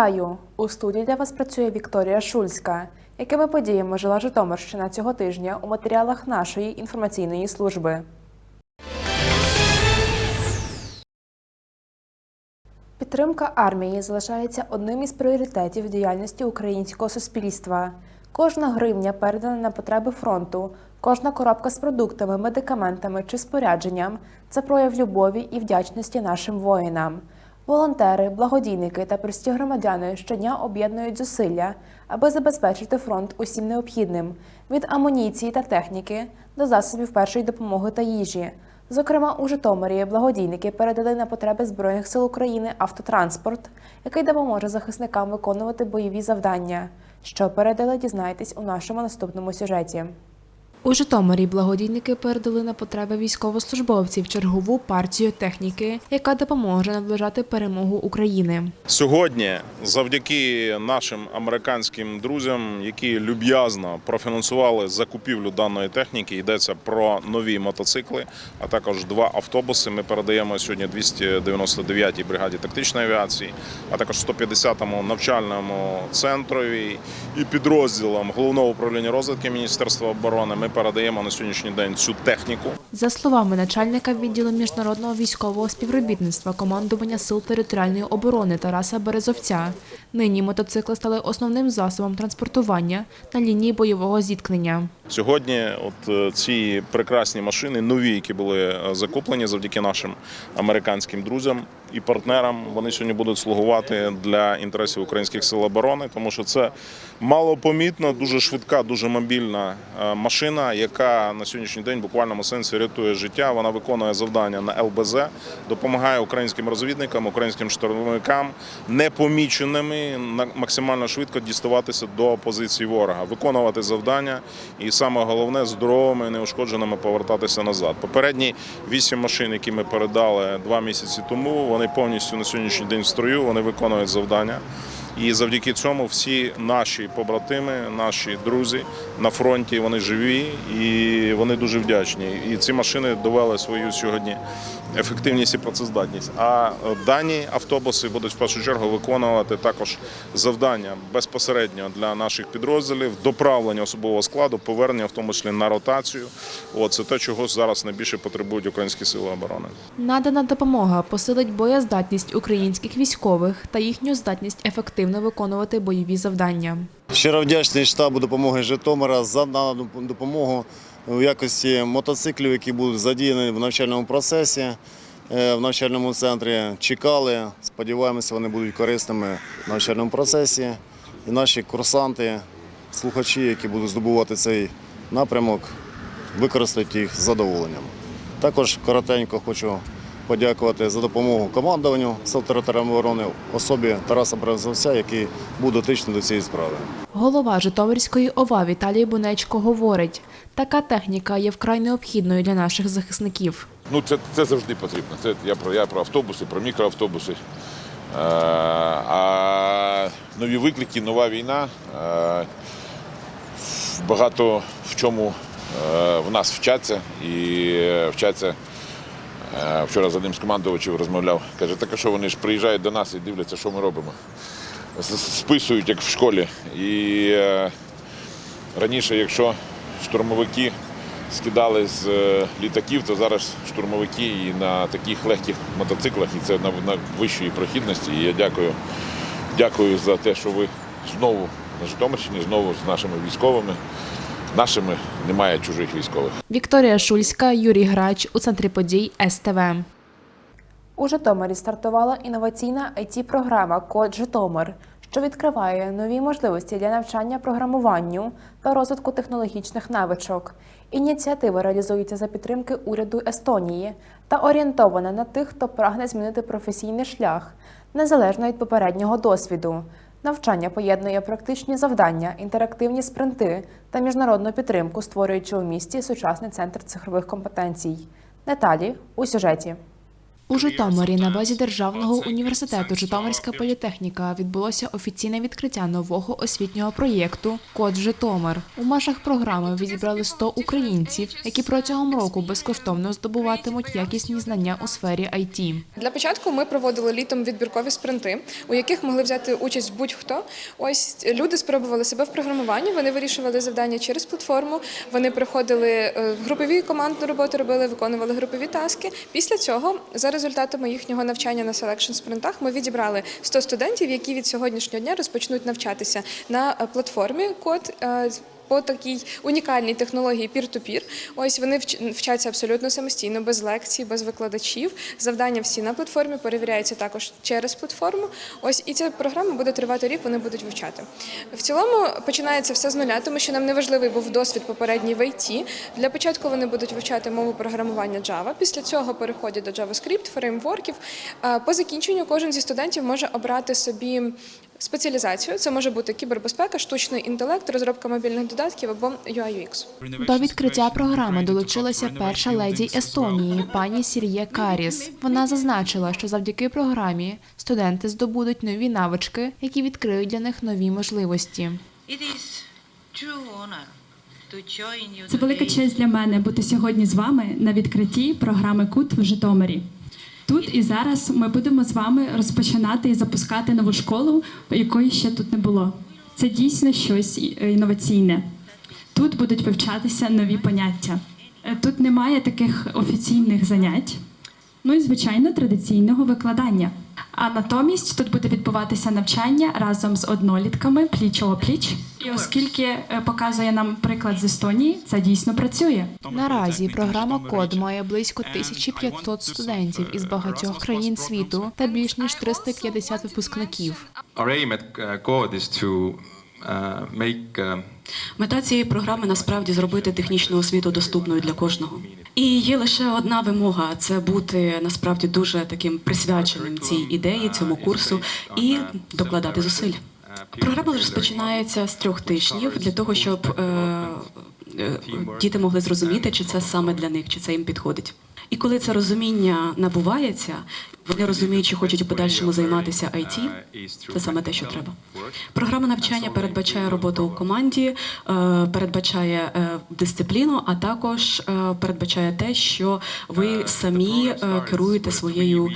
Вітаю! У студії для вас працює Вікторія Шульська. Якими подіями жила Житомирщина цього тижня у матеріалах нашої інформаційної служби? Підтримка армії залишається одним із пріоритетів діяльності українського суспільства. Кожна гривня передана на потреби фронту, кожна коробка з продуктами, медикаментами чи спорядженням це прояв любові і вдячності нашим воїнам. Волонтери, благодійники та прості громадяни щодня об'єднують зусилля, аби забезпечити фронт усім необхідним від амуніції та техніки до засобів першої допомоги та їжі. Зокрема, у Житомирі благодійники передали на потреби Збройних сил України автотранспорт, який допоможе захисникам виконувати бойові завдання. Що передали, дізнайтесь у нашому наступному сюжеті. У Житомирі благодійники передали на потреби військовослужбовців чергову партію техніки, яка допоможе наближати перемогу України. Сьогодні, завдяки нашим американським друзям, які люб'язно профінансували закупівлю даної техніки, йдеться про нові мотоцикли, а також два автобуси. Ми передаємо сьогодні 299-й бригаді тактичної авіації, а також 150-му навчальному центрові і підрозділам головного управління розвитки Міністерства оборони. Ми передаємо на сьогоднішній день цю техніку. За словами начальника відділу міжнародного військового співробітництва командування сил територіальної оборони Тараса Березовця, нині мотоцикли стали основним засобом транспортування на лінії бойового зіткнення. Сьогодні, от е, ці прекрасні машини, нові, які були е, закуплені завдяки нашим американським друзям і партнерам, вони сьогодні будуть слугувати для інтересів українських сил оборони, тому що це малопомітна, дуже швидка, дуже мобільна е, машина, яка на сьогоднішній день в буквальному сенсі рятує життя. Вона виконує завдання на ЛБЗ, допомагає українським розвідникам, українським штурмовикам непоміченими максимально швидко діставатися до позицій ворога, виконувати завдання і саме головне здоровими неушкодженими повертатися назад. Попередні вісім машин, які ми передали два місяці тому, вони повністю на сьогоднішній день в строю, вони виконують завдання. І завдяки цьому всі наші побратими, наші друзі на фронті вони живі і вони дуже вдячні. І ці машини довели свою сьогодні ефективність і працездатність. А е, дані автобуси будуть в першу чергу виконувати також завдання безпосередньо для наших підрозділів, доправлення особового складу, повернення в тому числі на ротацію. От це те, чого зараз найбільше потребують українські сили оборони. Надана допомога посилить боєздатність українських військових та їхню здатність ефективно виконувати бойові завдання. Щиро вдячний штабу допомоги Житомира за надану допомогу в якості мотоциклів, які будуть задіяні в навчальному процесі е, в навчальному центрі. Чекали, сподіваємося, вони будуть корисними в навчальному процесі. І наші курсанти, слухачі, які будуть здобувати цей напрямок, використають їх з задоволенням. Також коротенько хочу подякувати за допомогу командуванню Сил оборони, особі Тараса Березовця, який був дотичний до цієї справи. Голова Житомирської ОВА Віталій Бунечко говорить, така техніка є вкрай необхідною для наших захисників. Ну, це, це завжди потрібно. Це я про я про автобуси, про мікроавтобуси. Е, а нові виклики, нова війна. Е, багато в чому е, в нас вчаться і вчаться. Вчора з одним з командувачів розмовляв. Каже, так а що вони ж приїжджають до нас і дивляться, що ми робимо. Списують, як в школі. І раніше, якщо штурмовики скидали з е, літаків, то зараз штурмовики і на таких легких мотоциклах, і це на, на вищій прохідності. І я дякую, дякую за те, що ви знову на Житомирщині, знову з нашими військовими. Нашими немає чужих військових. Вікторія Шульська, Юрій Грач у центрі подій СТВ. У Житомирі стартувала інноваційна it програма Код Житомир, що відкриває нові можливості для навчання програмуванню та розвитку технологічних навичок. Ініціатива реалізується за підтримки уряду Естонії та орієнтована на тих, хто прагне змінити професійний шлях незалежно від попереднього досвіду. Навчання поєднує практичні завдання, інтерактивні спринти та міжнародну підтримку, створюючи у місті сучасний центр цифрових компетенцій. Деталі у сюжеті. У Житомирі на базі Державного університету Житомирська політехніка відбулося офіційне відкриття нового освітнього проєкту Код Житомир. У межах програми відібрали 100 українців, які протягом року безкоштовно здобуватимуть якісні знання у сфері IT. Для початку ми проводили літом відбіркові спринти, у яких могли взяти участь будь-хто. Ось люди спробували себе в програмуванні. Вони вирішували завдання через платформу. Вони приходили е, в групові командну роботу, робили, виконували групові таски. Після цього, за результатами їхнього навчання на селекшн спринтах, ми відібрали 100 студентів, які від сьогоднішнього дня розпочнуть навчатися на е, платформі код. По такій унікальній технології peer-to-peer. Ось вони вчаться абсолютно самостійно, без лекцій, без викладачів. Завдання всі на платформі перевіряються також через платформу. Ось і ця програма буде тривати рік. Вони будуть вивчати. В цілому починається все з нуля, тому що нам не важливий був досвід попередній в IT. Для початку вони будуть вивчати мову програмування Java. Після цього переходять до JavaScript, фреймворків. По закінченню кожен зі студентів може обрати собі спеціалізацію. Це може бути кібербезпека, штучний інтелект, розробка мобільних додатків або UI-UX. До відкриття програми долучилася перша леді Естонії, пані Сір'є Каріс. Вона зазначила, що завдяки програмі студенти здобудуть нові навички, які відкриють для них нові можливості. Це велика честь для мене бути сьогодні з вами на відкритті програми КУТ в Житомирі. Тут і зараз ми будемо з вами розпочинати і запускати нову школу, якої ще тут не було. Це дійсно щось інноваційне. Тут будуть вивчатися нові поняття. Е, Тут немає таких офіційних занять, ну і звичайно традиційного викладання. А натомість тут буде відбуватися навчання разом з однолітками пліч пліч. І оскільки е, показує нам приклад з Естонії, це дійсно працює. Наразі програма Код має близько 1500 студентів із багатьох країн світу та більш ніж 350 випускників. Uh, uh, uh, Мета цієї програми насправді зробити технічну освіту доступною для кожного. І є лише одна вимога це бути насправді дуже таким присвяченим цій ідеї, цьому курсу і докладати зусиль. Програма розпочинається з трьох тижнів для того, щоб е, е, діти могли зрозуміти, чи це саме для них, чи це їм підходить. І коли це розуміння набувається, вони розуміють, чи хочуть у подальшому займатися IT, це саме те, що треба. Програма навчання передбачає роботу у команді, е, передбачає е, дисципліну, а також е, передбачає те, що ви самі керуєте своєю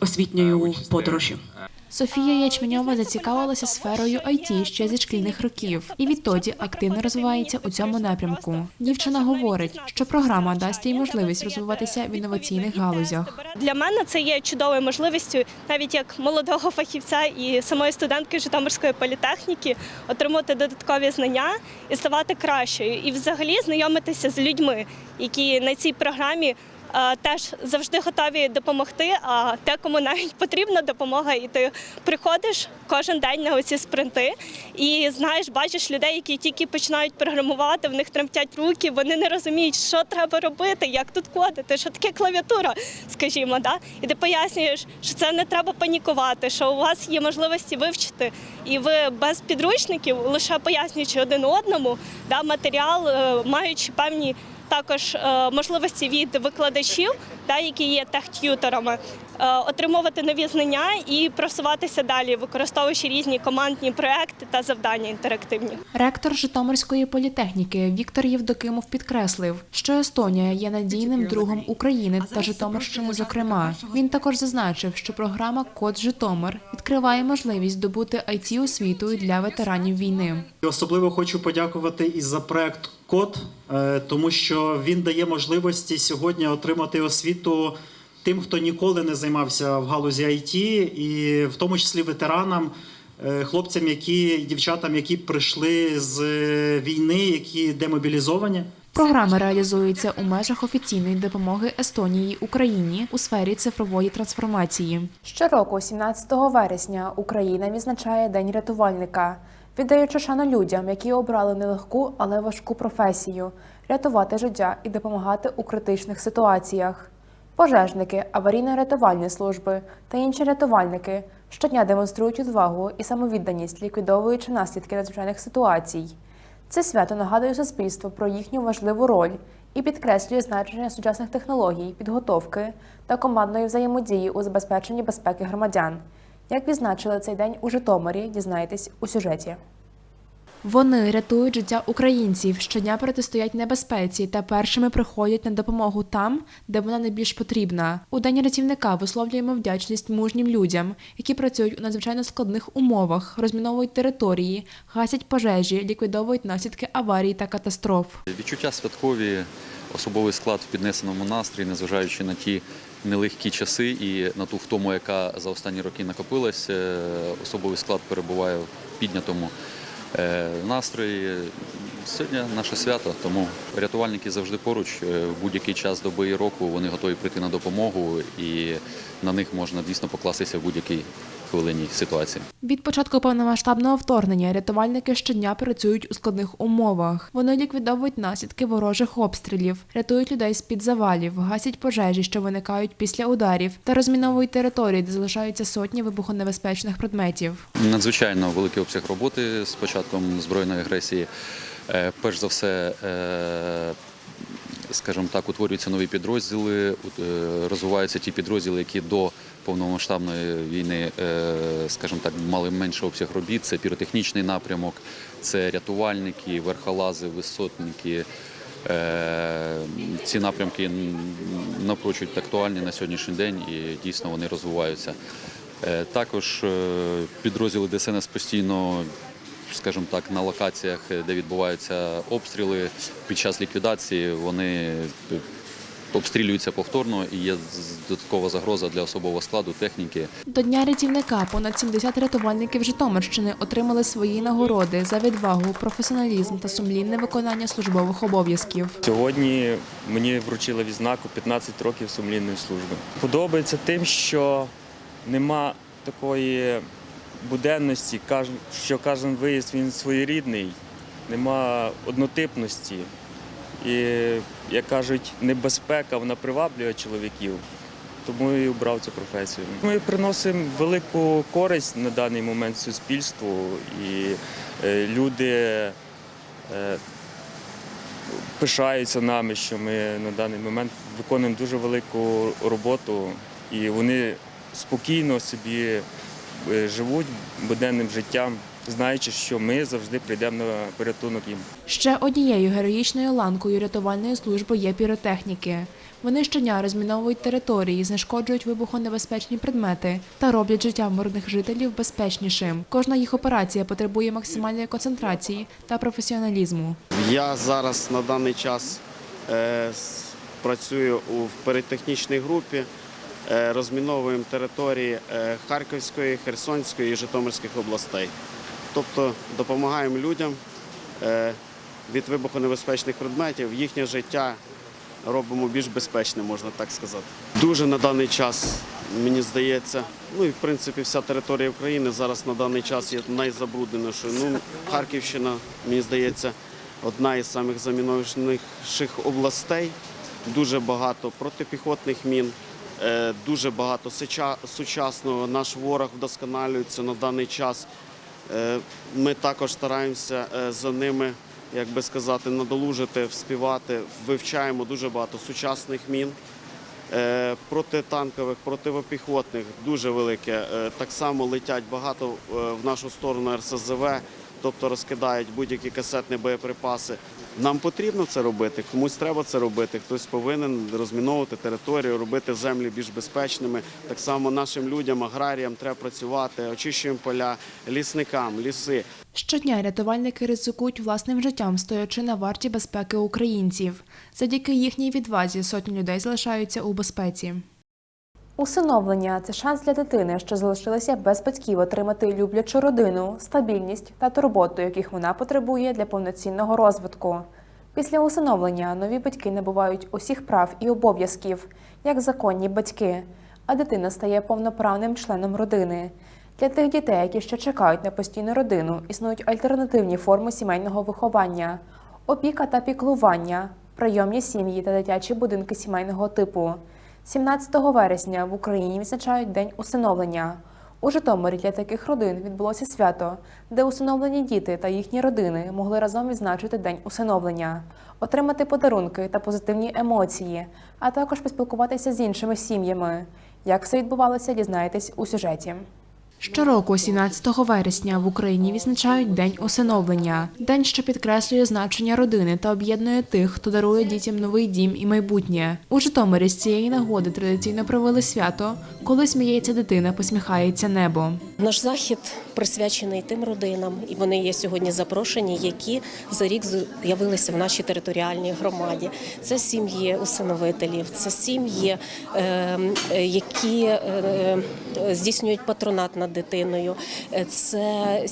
освітньою подорожю. Софія Ячменьова зацікавилася сферою IT ще зі шкільних років і відтоді активно розвивається у цьому напрямку. Дівчина говорить, що програма дасть їй можливість розвиватися в інноваційних галузях. Для мене це є чудовою можливістю, навіть як молодого фахівця і самої студентки Житомирської політехніки, отримати додаткові знання і ставати кращою, і взагалі знайомитися з людьми, які на цій програмі. Е, Теж завжди готові допомогти, а те, кому навіть потрібна допомога, і ти приходиш кожен день на оці спринти і знаєш, бачиш людей, які тільки починають програмувати, в них тремтять руки, вони не розуміють, що треба робити, як тут кодити, що таке клавіатура, скажімо, да? і ти пояснюєш, що це не треба панікувати, що у вас є можливості вивчити, і ви без підручників, лише пояснюючи один одному, да, матеріал, е, маючи певні також е, можливості від викладачів, да, які є техтюторами, е, отримувати нові знання і просуватися далі, використовуючи різні командні проекти та завдання інтерактивні. Ректор Житомирської політехніки Віктор Євдокимов підкреслив, що Естонія є надійним другом України та Житомирщини. Зокрема, він також зазначив, що програма Код Житомир відкриває можливість здобути it освіту для ветеранів війни. Особливо хочу подякувати і за проект Код, е, тому що він дає можливості сьогодні отримати освіту тим, хто ніколи не займався в галузі IT, і в тому числі ветеранам, е, хлопцям, які дівчатам, які прийшли з е, війни, які демобілізовані. Програма реалізується у межах офіційної допомоги Естонії Україні у сфері цифрової трансформації. Щороку, 17 вересня, Україна відзначає День рятувальника, віддаючи шану людям, які обрали нелегку, але важку професію рятувати життя і допомагати у критичних ситуаціях. Пожежники, аварійно-рятувальні служби та інші рятувальники щодня демонструють відвагу і самовідданість, ліквідовуючи наслідки надзвичайних ситуацій. Це свято нагадує суспільству про їхню важливу роль і підкреслює значення сучасних технологій, підготовки та командної взаємодії у забезпеченні безпеки громадян. Як відзначили цей день у Житомирі, дізнаєтесь у сюжеті. Вони рятують життя українців, щодня протистоять небезпеці та першими приходять на допомогу там, де вона найбільш потрібна. У день рятівника висловлюємо вдячність мужнім людям, які працюють у надзвичайно складних умовах, розміновують території, гасять пожежі, ліквідовують наслідки аварій та катастроф. Відчуття святкові, особовий склад в піднесеному настрої, незважаючи на ті нелегкі часи і на ту втому, яка за останні роки накопилась, е, особовий склад перебуває в піднятому е, настрої. Сьогодні наше свято, тому рятувальники завжди поруч. Е, В будь-який час доби і року вони готові прийти на допомогу, і на них можна дійсно покластися в будь-якій хвилині ситуації. Від початку повномасштабного вторгнення рятувальники щодня працюють у складних умовах. Вони ліквідовують наслідки ворожих обстрілів, рятують людей з під завалів, гасять пожежі, що виникають після ударів, та розміновують території, де залишаються сотні вибухонебезпечних предметів. Надзвичайно великий обсяг роботи з початком збройної агресії. Е, Перш за все, е, скажімо так, утворюються нові підрозділи, е, розвиваються ті підрозділи, які до повномасштабної війни, е, скажімо так, мали менший обсяг робіт. Це піротехнічний напрямок, це рятувальники, верхолази, висотники. Е, Ці напрямки м, напрочуд актуальні на сьогоднішній день і дійсно вони розвиваються. Е, Також підрозділи ДСНС постійно, скажімо так, на локаціях, де відбуваються обстріли під час ліквідації, вони обстрілюються повторно і є додаткова загроза для особового складу, техніки. До дня рятівника понад 70 рятувальників Житомирщини отримали свої нагороди за відвагу, професіоналізм та сумлінне виконання службових обов'язків. Сьогодні мені вручили відзнаку 15 років сумлінної служби. Подобається тим, що нема такої буденності, що кожен виїзд він своєрідний, нема однотипності. І, як кажуть, небезпека вона приваблює чоловіків. Тому і обрав цю професію. Ми приносимо велику користь на даний момент суспільству, і е, люди е, пишаються нами, що ми на даний момент виконуємо дуже велику роботу, і вони спокійно собі е, живуть буденним життям, знаючи, що ми завжди прийдемо на порятунок їм. Ще однією героїчною ланкою рятувальної служби є піротехніки. Вони щодня розміновують території, знешкоджують вибухонебезпечні предмети та роблять життя мирних жителів безпечнішим. Кожна їх операція потребує максимальної концентрації та професіоналізму. Я зараз на даний час е, працюю у в перетехнічній групі. Е, розміновуємо території е, Харківської, Херсонської і Житомирських областей. Тобто допомагаємо людям е, від вибухонебезпечних предметів, їхнє життя робимо більш безпечним, можна так сказати. Дуже на даний час, мені здається, ну і в принципі вся територія України зараз на даний час є найзабрудненішою. Ну, Харківщина, мені здається, одна із самих областей. Дуже багато протипіхотних мін, е, дуже багато сучасного. Наш ворог вдосконалюється на даний час. Е, Ми також стараємося е, за ними, як би сказати, надолужити, вспівати. Вивчаємо дуже багато сучасних мін. Е, Протитанкових, противопіхотних дуже велике. Так само летять багато в нашу сторону РСЗВ, тобто розкидають будь-які касетні боєприпаси. Нам потрібно це робити, комусь треба це робити. Хтось повинен розміновувати територію, робити землі більш безпечними. Так само нашим людям, аграріям треба працювати, очищуємо поля, лісникам, ліси. Щодня рятувальники ризикують власним життям, стоячи на варті безпеки українців. Завдяки їхній відвазі сотні людей залишаються у безпеці. Усиновлення це шанс для дитини, що залишилася без батьків, отримати люблячу родину, стабільність та турботу, яких вона потребує для повноцінного розвитку. Після усиновлення нові батьки набувають усіх прав і обов'язків, як законні батьки, а дитина стає повноправним членом родини. Для тих дітей, які ще чекають на постійну родину, існують альтернативні форми сімейного виховання, опіка та піклування, прийомні сім'ї та дитячі будинки сімейного типу. 17 вересня в Україні відзначають День усиновлення. У Житомирі для таких родин відбулося свято, де усиновлені діти та їхні родини могли разом відзначити день усиновлення, отримати подарунки та позитивні емоції, а також поспілкуватися з іншими сім'ями. Як все відбувалося, дізнаєтесь у сюжеті. Щороку, 17 вересня, в Україні відзначають День усиновлення, день, що підкреслює значення родини та об'єднує тих, хто дарує дітям новий дім і майбутнє. У Житомирі з цієї нагоди традиційно провели свято, коли сміється дитина, посміхається небо. Наш захід присвячений тим родинам, і вони є сьогодні запрошені, які за рік з'явилися в нашій територіальній громаді. Це сім'ї усиновителів, це сім'ї, е, е, які е, е, здійснюють патронат дитиною, Е, це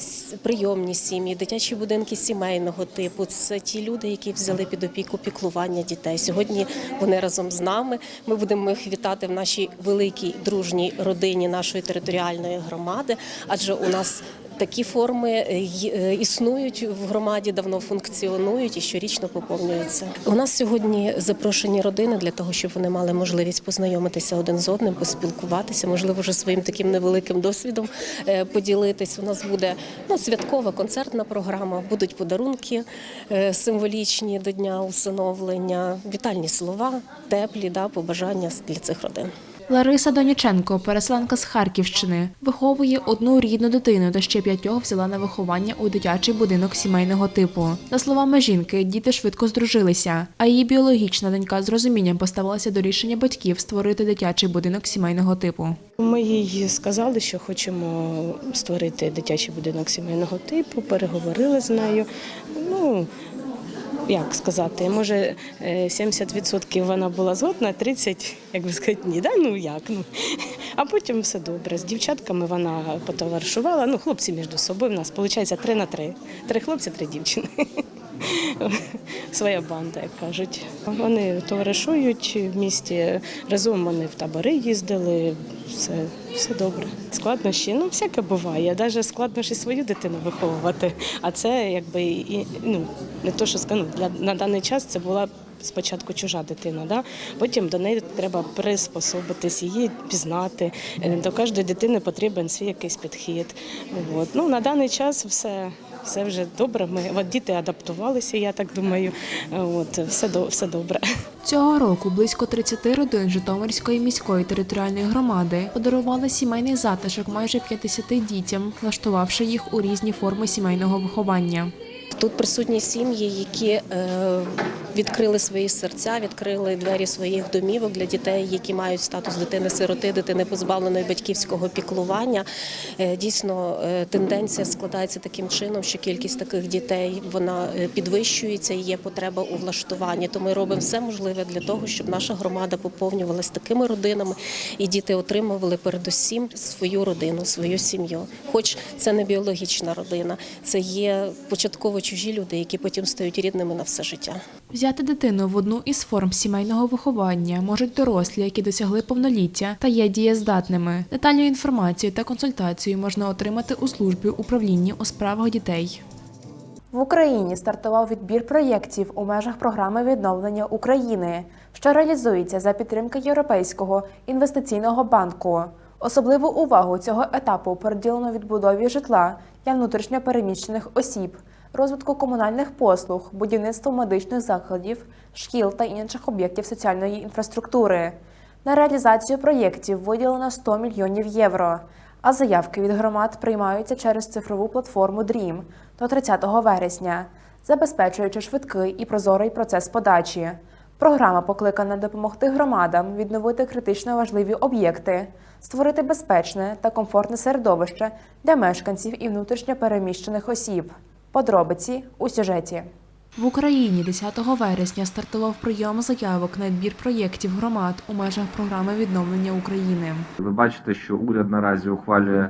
прийомні сім'ї, дитячі будинки сімейного типу. Це ті люди, які взяли під опіку піклування дітей. Сьогодні вони разом з нами. Ми будемо їх вітати в нашій великій дружній родині нашої територіальної громади, адже у нас. Такі форми е, е, існують в громаді, давно функціонують і щорічно поповнюються. У нас сьогодні запрошені родини для того, щоб вони мали можливість познайомитися один з одним, поспілкуватися, можливо, вже своїм таким невеликим досвідом е, поділитись. У нас буде ну, святкова концертна програма, будуть подарунки символічні до дня усиновлення, вітальні слова, теплі да, побажання для цих родин. Лариса Доніченко, переселенка з Харківщини, виховує одну рідну дитину та ще п'ятьох взяла на виховання у дитячий будинок сімейного типу. За словами жінки, діти швидко здружилися, а її біологічна донька з розумінням поставилася до рішення батьків створити дитячий будинок сімейного типу. Ми їй сказали, що хочемо створити дитячий будинок сімейного типу, переговорили з нею. Ну, як сказати, може е, 70% вона була згодна, 30% як би сказати, ні, да? ну як. Ну. А потім все добре. З дівчатками вона потоваришувала. Ну, хлопці між собою. У нас виходить 3 на 3. Три хлопці, три дівчини. Своя банда, як кажуть. Вони товаришують в місті. Разом вони в табори їздили. Все, все добре. Складнощі, ну всяке буває. Навіть складнощі свою дитину виховувати. А це якби і ну не то, що скажу, для на даний час це була. Спочатку чужа дитина, да? потім до неї треба приспособитись, її пізнати. Е, До кожної дитини потрібен свій якийсь підхід. От. Ну, на даний час все, все вже добре. Ми от діти адаптувалися, я так думаю. От, все, до- все добре. Цього року близько 30 родин Житомирської міської територіальної громади подарували сімейний затишок майже 50 дітям, влаштувавши їх у різні форми сімейного виховання. Тут присутні сім'ї, які е, відкрили свої серця, відкрили двері своїх домівок для дітей, які мають статус дитини-сироти, дитини позбавленої батьківського піклування. Е, дійсно, е, тенденція складається таким чином, що кількість таких дітей вона підвищується і є потреба у влаштуванні. То ми робимо все можливе для того, щоб наша громада поповнювалася такими родинами, і діти отримували передусім свою родину, свою сім'ю. Хоч це не біологічна родина, це є початково чужі люди, які потім стають рідними на все життя. Взяти дитину в одну із форм сімейного виховання можуть дорослі, які досягли повноліття та є дієздатними. Детальну інформацію та консультацію можна отримати у службі управління у справах дітей. В Україні стартував відбір проєктів у межах програми відновлення України, що реалізується за підтримки Європейського інвестиційного банку. Особливу увагу цього етапу приділено відбудові житла для внутрішньо переміщених осіб, розвитку комунальних послуг, будівництву медичних закладів, шкіл та інших об'єктів соціальної інфраструктури. На реалізацію проєктів виділено 100 мільйонів євро, а заявки від громад приймаються через цифрову платформу DREAM до 30 вересня, забезпечуючи швидкий і прозорий процес подачі. Програма покликана допомогти громадам відновити критично важливі об'єкти, створити безпечне та комфортне середовище для мешканців і внутрішньо переміщених осіб. Подробиці у сюжеті. В Україні 10 вересня стартував прийом заявок на відбір проєктів громад у межах програми відновлення України. Ви бачите, що уряд наразі ухвалює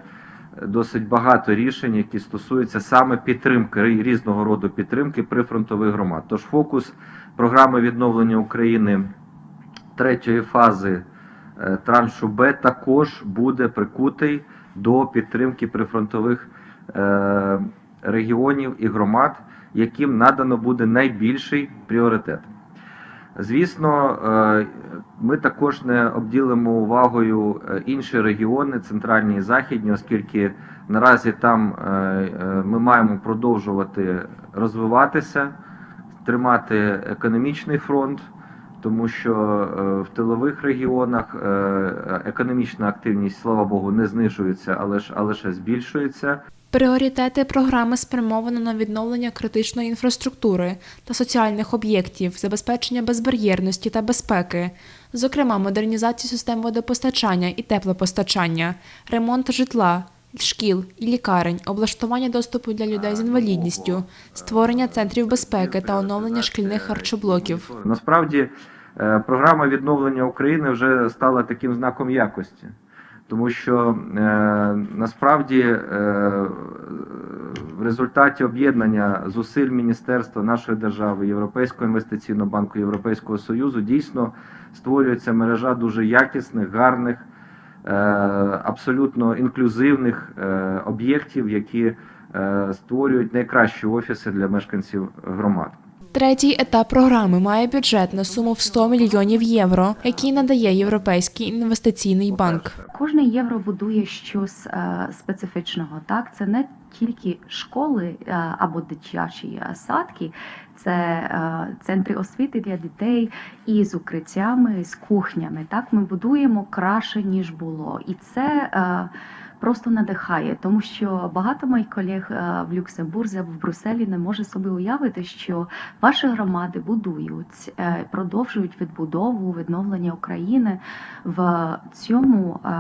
досить багато рішень, які стосуються саме підтримки різного роду підтримки прифронтових громад. Тож фокус програми відновлення України третьої фази е, траншу Б також буде прикутий до підтримки прифронтових е, регіонів і громад, яким надано буде найбільший пріоритет. Звісно, е, ми також не обділимо увагою е, інші регіони, центральні і західні, оскільки наразі там е, ми маємо продовжувати розвиватися, тримати економічний фронт, тому що в тилових регіонах економічна активність, слава Богу, не знижується, але ж а лише збільшується. Пріоритети програми спрямовано на відновлення критичної інфраструктури та соціальних об'єктів, забезпечення безбар'єрності та безпеки, зокрема модернізацію систем водопостачання і теплопостачання, ремонт житла, шкіл і лікарень, облаштування доступу для людей з інвалідністю, створення центрів безпеки та оновлення шкільних харчоблоків. Насправді е, програма відновлення України вже стала таким знаком якості, тому що е, насправді е, в результаті об'єднання зусиль міністерства нашої держави, Європейського інвестиційного банку, Європейського союзу дійсно створюється мережа дуже якісних, гарних, е, абсолютно інклюзивних е, об'єктів, які е, створюють найкращі офіси для мешканців громад. Третій етап програми має бюджет на суму в 100 мільйонів євро, який надає Європейський інвестиційний банк. Кожне євро будує щось е, специфічного. Так, це не тільки школи е, або дитячі садки, це е, центри освіти для дітей і з укриттями, з кухнями. Так, ми будуємо краще ніж було, і це. Просто надихає, тому що багато моїх колег е, в Люксембурзі або в Брюсселі не може собі уявити, що ваші громади будують, е, продовжують відбудову, відновлення України в цьому е,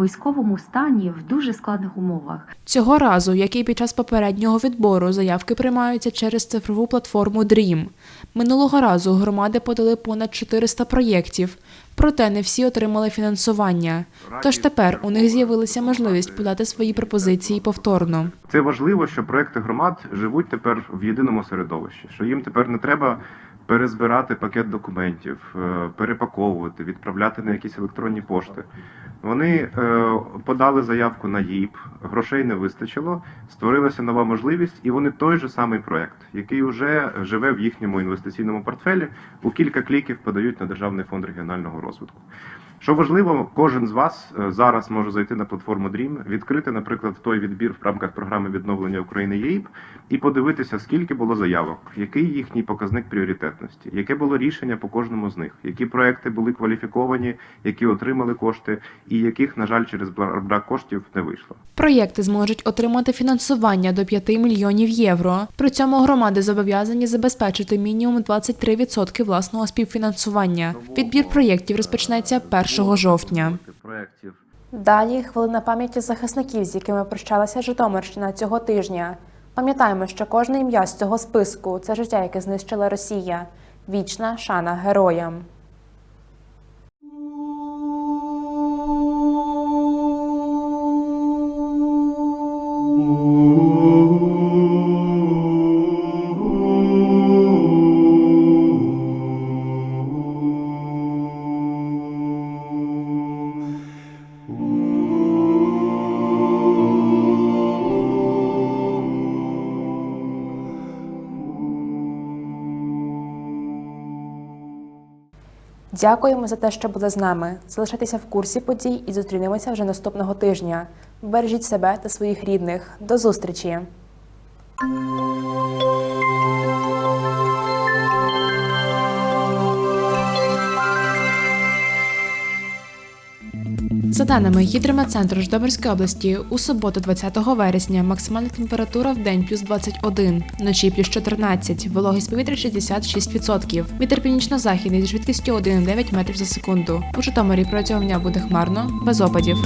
військовому стані в дуже складних умовах. Цього разу, як і під час попереднього відбору, заявки приймаються через цифрову платформу DREAM. Минулого разу громади подали понад 400 проєктів, проте не всі отримали фінансування. Тож тепер у них з'явилася можливість подати свої пропозиції повторно. Це важливо, що проекти громад живуть тепер в єдиному середовищі, що їм тепер не треба перезбирати пакет документів, е, перепаковувати, відправляти на якісь електронні пошти. Вони е, подали заявку на ЄІП, грошей не вистачило, створилася нова можливість, і вони той же самий проект, який вже живе в їхньому інвестиційному портфелі, у кілька кліків подають на Державний фонд регіонального розвитку. Що важливо, кожен з вас е, зараз може зайти на платформу Dream, відкрити, наприклад, той відбір в рамках програми відновлення України ЄІП і подивитися, скільки було заявок, який їхній показник пріоритетності, яке було рішення по кожному з них, які проекти були кваліфіковані, які отримали кошти, і яких, на жаль, через бра- брак коштів не вийшло. Проєкти зможуть отримати фінансування до 5 мільйонів євро. При цьому громади зобов'язані забезпечити мінімум 23% власного співфінансування. Відбір проєктів розпочнеться 1 жовтня. Проєктів Далі хвилина пам'яті захисників, з якими прощалася Житомирщина цього тижня. Пам'ятаємо, що кожне ім'я з цього списку це життя, яке знищила Росія. Вічна шана героям. Дякуємо за те, що були з нами. Залишайтеся в курсі подій і зустрінемося вже наступного тижня. Бережіть себе та своїх рідних. До зустрічі! Даними гідрометцентру Ждоборської області, у суботу, 20 вересня, максимальна температура в день плюс 21, вночі плюс 14, вологість повітря 66%. Вітер північно-західний зі швидкістю 1,9 метрів за секунду. У Житомирі протягом дня буде хмарно, без опадів.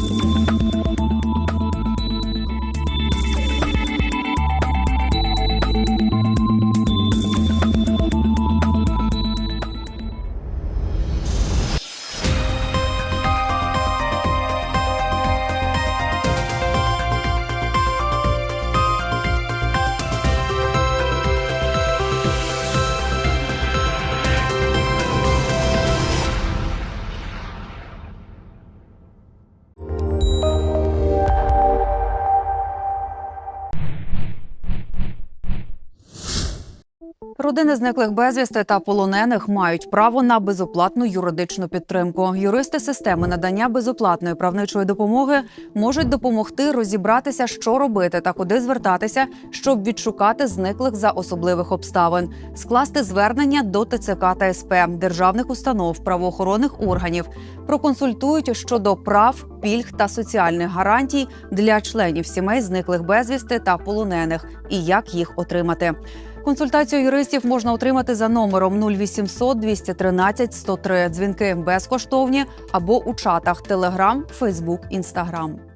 Родини зниклих безвісти та полонених мають право на безоплатну юридичну підтримку. Юристи системи надання безоплатної правничої допомоги можуть допомогти розібратися, що робити та куди звертатися, щоб відшукати зниклих за особливих обставин, скласти звернення до ТЦК та СП, державних установ, правоохоронних органів, проконсультують щодо прав, пільг та соціальних гарантій для членів сімей зниклих безвісти та полонених і як їх отримати. Консультацію юристів можна отримати за номером 0800 213 103. Дзвінки безкоштовні або у чатах Telegram, Facebook, Instagram.